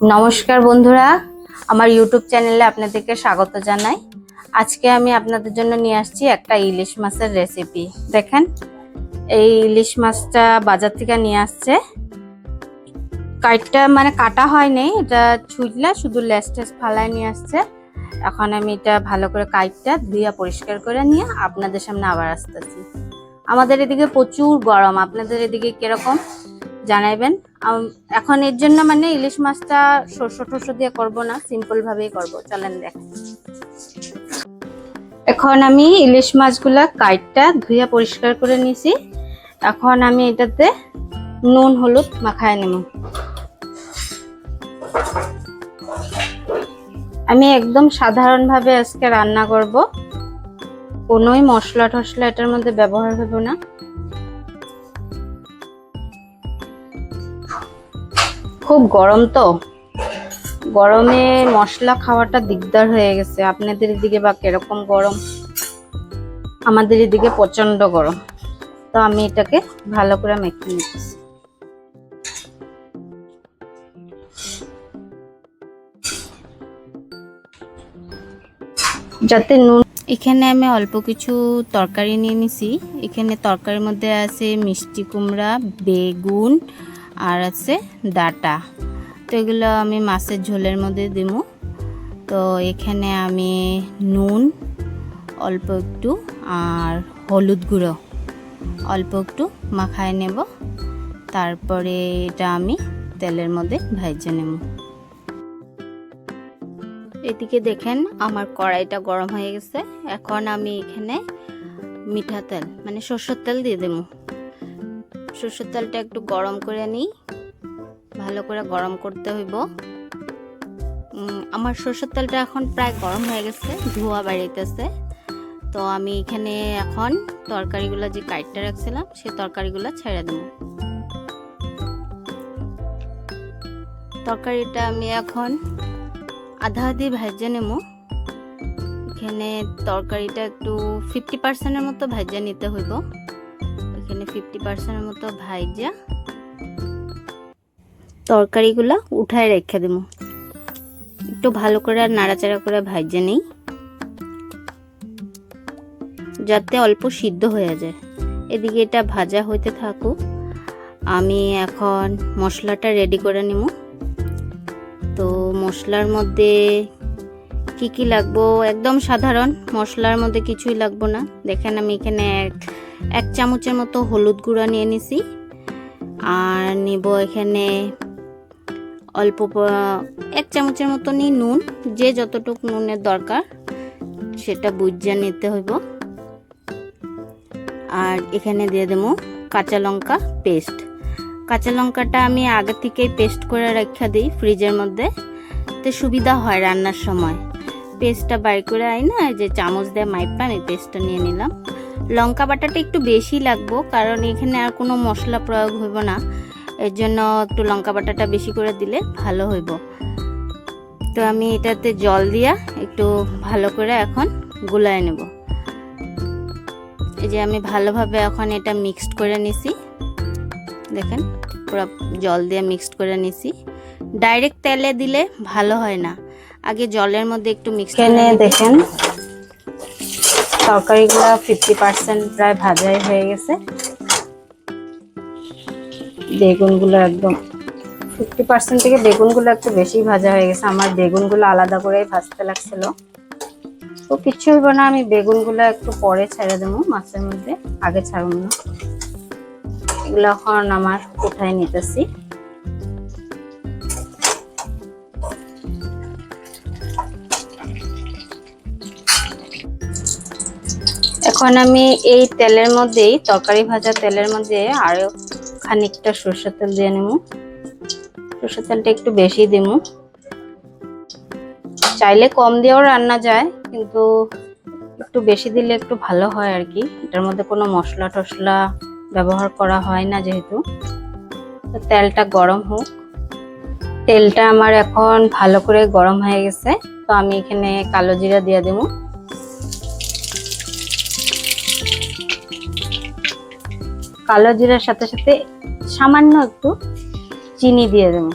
নমস্কার বন্ধুরা, আমার ইউটিউব চ্যানেলে আপনাদেরকে স্বাগত জানাই। আজকে আমি আপনাদের জন্য নিয়ে আসছি একটা ইলিশ মাছের রেসিপি দেখেন, এই ইলিশ মাছটা বাজার থেকে নিয়ে আসছে। কাইটটা মানে কাটা হয়নি, এটা ছুটলা শুধু লেস টেস ফালায় নিয়ে আসছে। এখন আমি এটা ভালো করে কাইটটা ধুইয়া পরিষ্কার করে নিয়ে আপনাদের সামনে আবার আসতেছি। আমাদের এদিকে প্রচুর গরম, আপনাদের এদিকে কীরকম? জানাইবেন। এখন এর জন্য মানে ইলিশ মাছটা শস্য টস্য দিয়ে করব না সিম্পল ভাবেই করব। চলেন দেখ। এখন আমি ইলিশ মাছগুলা কাইটটা ধুইয়া পরিষ্কার করে নিছি। এখন আমি এটাতে নুন, হলুদ মাখায় নেব। আমি একদম সাধারণভাবে আজকে রান্না করব। কোনোই মশলা টশলা এটার মধ্যে ব্যবহার হবে না। খুব গরম তো। গরমে মশলা খাওয়াটা দিকদার হয়ে গেছে। আপনাদের এদিকে বা কীরকম গরম? আমাদের এদিকে প্রচণ্ড গরম। তো আমি এটাকে ভালো করে মেখে নিতেছি যাতে নুন এখানে আমি অল্প কিছু তরকারি নিয়ে নিছি। এখানে তরকারির মধ্যে আছে মিষ্টি কুমড়া, বেগুন আর আছে ডাটা। তো এগুলো আমি মাছের ঝোলের মধ্যে দিব। তো এখানে আমি নুন, অল্প একটু আর হলুদ গুঁড়ো। অল্প একটু মাখায় নেব। তারপরে এটা আমি তেলের মধ্যে ভাইজে নেব। এদিকে দেখেন আমার কড়াইটা গরম হয়ে গেছে। এখন আমি এখানে মিঠা তেল মানে সর্ষের তেল দিয়ে দেবো। সর্ষের তেলটা একটু গরম করে নিই। ভালো করে গরম করতে হইব। আমার সর্ষের তেলটা এখন প্রায় গরম হয়ে গেছে, ধোয়া বাড়িতেছে তো আমি এখানে এখন তরকারিগুলো যে কাইটটা রাখছিলাম, সেই তরকারিগুলো ছেড়ে দেবো। তরকারিটা আমি এখন আধা আধি ভেজে নেব। এখানে তরকারিটা একটু ফিফটি পার্সেন্টের মতো ভেজে নিতে হইব। এখানে ফিফটি পার্সেন্টের মতো ভাইজা তরকারিগুলো উঠায় রেখে দেব। একটু ভালো করে আর নাড়াচাড়া করে ভাইজে নেই। যাতে অল্প সিদ্ধ হয়ে যায়। এদিকে এটা ভাজা হইতে থাকুক। আমি এখন মশলাটা রেডি করে নেব। তো মশলার মধ্যে কি কি লাগবো? একদম সাধারণ। মশলার মধ্যে কিছুই লাগবো না। দেখেন আমি এখানে এক এক চামচের মতো হলুদ গুঁড়া নিয়ে নিছি। আর নিব এখানে অল্প এক চামচের মতো নিই নুন, যে যতটুকু নুনের দরকার সেটা বুঝিয়ে নিতে হইব। আর এখানে দিয়ে দেবো কাঁচা লঙ্কা পেস্ট। কাঁচা লঙ্কাটা আমি আগে থেকেই পেস্ট করে রেখে দিই ফ্রিজের মধ্যে। তো সুবিধা হয় রান্নার সময়। পেস্টটা বাইর করে আই না, এই যে চামচ দিয়ে মাইপা আমি পেস্টটা নিয়ে নিলাম। লঙ্কা বাটাটা একটু বেশি লাগবো কারণ এখানে আর কোনো মশলা প্রয়োগ হইব না। এর জন্য একটু লঙ্কা বাটাটা বেশি করে দিলে ভালো হইব। তো আমি এটাতে জল দিয়া একটু ভালো করে এখন গুলায় নেব। এই যে আমি ভালোভাবে এখন এটা মিক্সড করে নিছি। দেখেন পুরো জল দিয়ে মিক্সড করে নিছি। ডাইরেক্ট তেলে দিলে ভালো হয় না। আগে জলের মধ্যে একটু মিক্স এখানে দেখেন তরকারিগুলো ফিফটি পার্সেন্ট প্রায় ভাজাই হয়ে গেছে। বেগুনগুলো একদম ফিফটি পার্সেন্ট থেকে বেগুনগুলো একটু বেশি ভাজা হয়ে গেছে। আমার বেগুনগুলো আলাদা করেই ভাজতে লাগছিল। তো কিচ্ছু হইব না, আমি বেগুনগুলো একটু পরে ছেড়ে দেবো মাছের মধ্যে, আগে ছাড়ব না। এগুলো এখন আমার কোথায় নিতেছি? এখন আমি এই তেলের মধ্যেই, তরকারি ভাজা তেলের মধ্যে আরও খানিকটা সরষের তেল দিয়ে নেব। সরষের তেলটা একটু বেশি দিব। চাইলে কম দিয়েও রান্না যায়, কিন্তু একটু বেশি দিলে একটু ভালো হয় আর কি। এটার মধ্যে কোনো মশলা টশলা ব্যবহার করা হয় না যেহেতু। তো তেলটা গরম হোক। তেলটা আমার এখন ভালো করে গরম হয়ে গেছে। তো আমি এখানে কালো জিরা দিয়ে দেবো। কালো জিরার সাথে সাথে সামান্য একটু চিনি দিয়ে দেবো।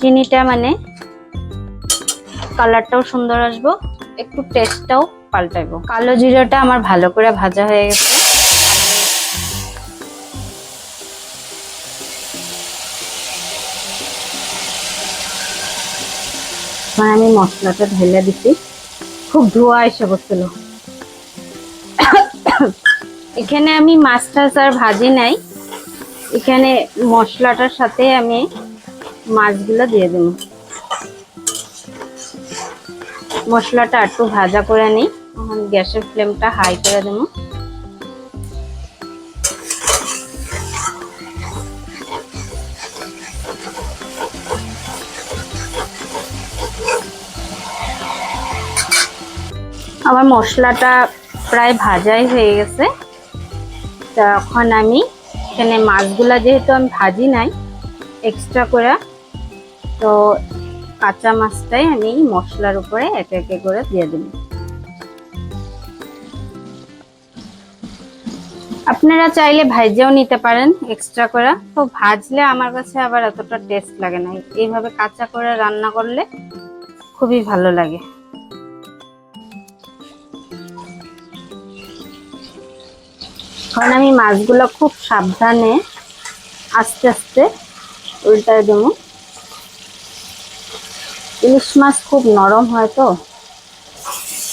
চিনিটা মানে কালারটাও সুন্দর আসব, একটু টেস্টটাও পাল্টাইবো। কালো জিরাটা আমার ভালো করে ভাজা হয়ে গেছে। আমি মশলাটা ঢেলে দিচ্ছি। খুব ধোয়া এসে বসছিল। এখানে আমি মাছ টাছ আর ভাজি নাই। এখানে মশলাটার সাথে আমি মাছগুলো দিয়ে দেব। মশলাটা একটু ভাজা করে নিই। এখন গ্যাসের ফ্লেমটা হাই করে দেবো। আমার মশলাটা প্রায় ভাজাই হয়ে গেছে। তখন আমি এখানে মাছগুলা যেহেতু আমি ভাজি নাই এক্সট্রা করে, তো কাঁচা মাছটাই আমি মশলার উপরে একে একে করে দিয়ে দেব। আপনারা চাইলে ভাইজেও নিতে পারেন এক্সট্রা করে, তো ভাজলে আমার কাছে আবার এতটা টেস্ট লাগে না। এইভাবে কাঁচা করে রান্না করলে খুবই ভালো লাগে। কারণ আমি মাছগুলো খুব সাবধানে আস্তে আস্তে উল্টায় দেবো। ইলিশ মাছ খুব নরম হয় তো,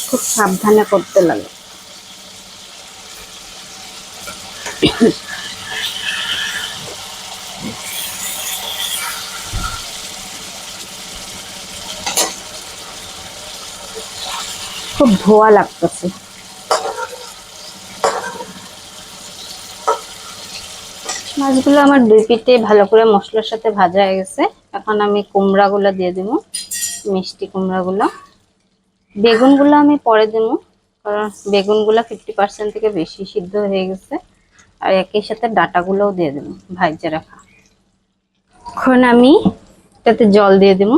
খুব সাবধানে করতে লাগে। খুব ধোয়া লাগতেছে। মাছগুলো আমার দুই পিঠে ভালো করে মশলার সাথে ভাজা হয়ে গেছে। এখন আমি কুমড়াগুলো দিয়ে দেবো, মিষ্টি কুমড়াগুলো। বেগুনগুলো আমি পরে দেবো, কারণ বেগুনগুলো ফিফটি পার্সেন্ট থেকে বেশি সিদ্ধ হয়ে গেছে। আর একই সাথে ডাটাগুলোও দিয়ে দেবো ভাজে রাখা। এখন আমি এটাতে জল দিয়ে দেবো।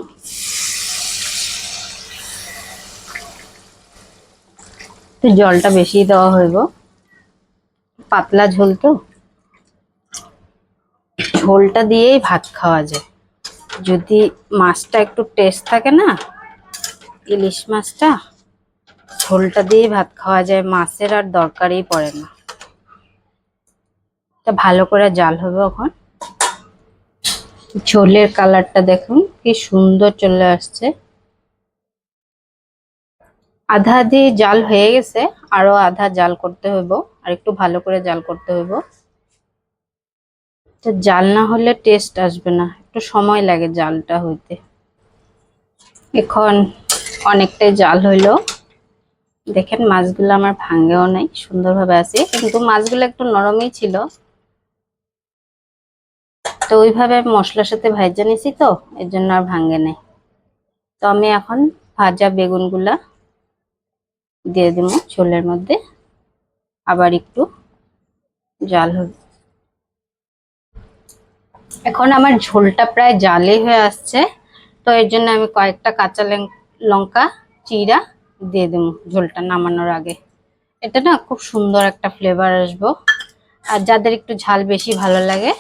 তো জলটা বেশি দেওয়া হইব। পাতলা ঝোল তো? ঝোলটা দিয়েই ভাত খাওয়া যায়। যদি মাছটা একটু টেস্ট থাকে না, ইলিশ মাছটা, ঝোলটা দিয়েই ভাত খাওয়া যায়, মাছের আর দরকারই পড়ে না। তা ভালো করে জাল হবে এখন। ঝোলের কালারটা দেখুন, কি সুন্দর চলে আসছে। আধা আধি জাল হয়ে গেছে, আরও আধা জাল করতে হইব, আর একটু ভালো করে জাল করতে হইব। তো জাল না হলে টেস্ট আসবে না। একটু সময় লাগে জালটা হইতে। এখন অনেকটাই জাল হইল। দেখেন, মাছগুলো আমার ভাঙ্গেও নাই, সুন্দরভাবে আছে। কিন্তু মাছগুলো একটু নরমই ছিল। তো ওইভাবে মশলার সাথে ভাজা নিছি তো এর জন্য আর ভাঙ্গে নেই। তো আমি এখন ভাজা বেগুনগুলা দিয়ে দেবো ঝোলের মধ্যে। আবার একটু জাল হবে এখন আমার ঝোলটা প্রায় জালে হয়ে আসছে, তো এর জন্য আমি কয়েকটা কাঁচা লঙ্কা চিরা দিয়ে দেবো ঝোলটা নামানোর আগে। এটা না খুব সুন্দর একটা ফ্লেভার আসব। আর যাদের একটু ঝাল বেশি ভালো লাগে,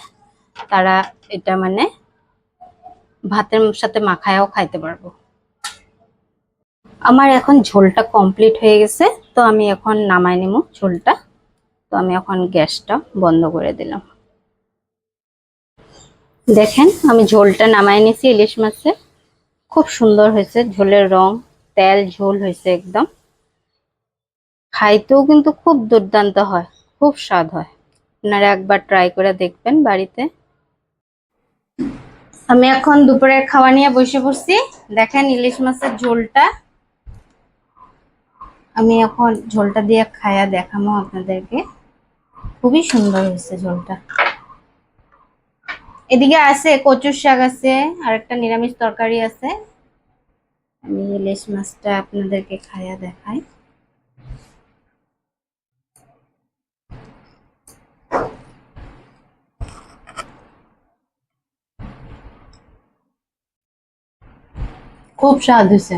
তারা এটা মানে ভাতের সাথে মাখায়ও খাইতে পারব। আমার এখন ঝোলটা কমপ্লিট হয়ে গেছে, তো আমি এখন নামাই নেব ঝোলটা। তো আমি এখন গ্যাসটা বন্ধ করে দিলাম। দেখেন, আমি ঝোলটা নামাই নিয়েছি ইলিশ মাছে খুব সুন্দর হয়েছে, ঝোলের রং, তেল, ঝোল হয়েছে একদম। খাইতেও কিন্তু খুব দুর্দান্ত হয়, খুব স্বাদ হয়। আপনারা একবার ট্রাই করে দেখবেন বাড়িতে। আমি এখন দুপুরের খাওয়া নিয়ে বসে পড়ছি। দেখেন ইলিশ মাছের ঝোলটা। আমি এখন ঝোলটা দিয়ে খায়া দেখামো আপনাদেরকে। খুবই সুন্দর হয়েছে ঝোলটা। এদিকে আছে, কচুর শাক আছে আর একটা নিরামিষ তরকারি আছে। আমি ইলিশ মাছটা আপনাদেরকে খায়া দেখাই। খুব স্বাদ হয়েছে।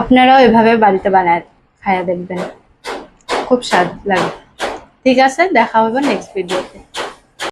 আপনারাও এভাবে বাড়িতে বানায় খায়া দেখবেন। খুব স্বাদ লাগে। ঠিক আছে দেখা হবে নেক্সট ভিডিওতে